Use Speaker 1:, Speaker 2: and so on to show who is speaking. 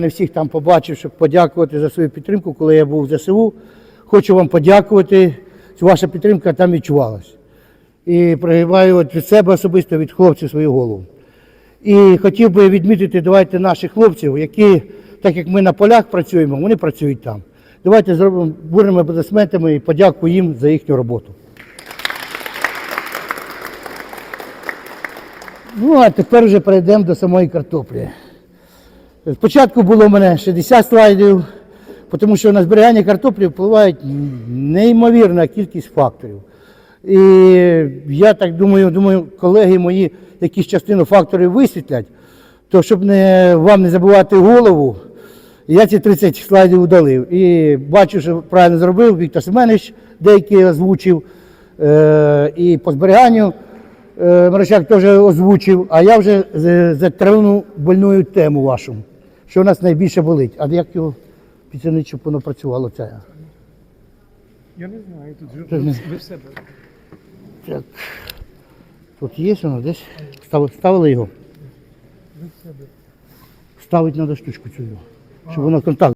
Speaker 1: Не всіх там побачив, щоб подякувати за свою підтримку, коли я був в ЗСУ. Хочу вам подякувати. Ваша підтримка там відчувалась. І пригибаю від себе особисто від хлопців свою голову. І хотів би відмітити, давайте наших хлопців, які, так як ми на полях працюємо, вони працюють там. Давайте зробимо бурними аплодисментами і подяку їм за їхню роботу. Ну, а тепер вже перейдемо до самої картоплі. Спочатку було в мене 60 слайдів, тому що на зберігання картоплі впливають неймовірна кількість факторів. І я так думаю, думаю, колеги мої якісь частину факторів висвітлять, то щоб не, вам не забувати голову, я ці 30 слайдів удалив. І бачу, що правильно зробив Віктор Семенович, деякі озвучив, е, і по зберіганню е, Марощак теж озвучив, а я вже з- затронув больну тему вашу, що у нас найбільше болить. А як його підтягнути, щоб воно працювало це?
Speaker 2: Я не знаю, тут же ви в себе.
Speaker 1: Так. Тут є воно десь? Ставили, ставили його?
Speaker 2: Ви в себе.
Speaker 1: Ставити треба штучку цю, щоб воно контакт.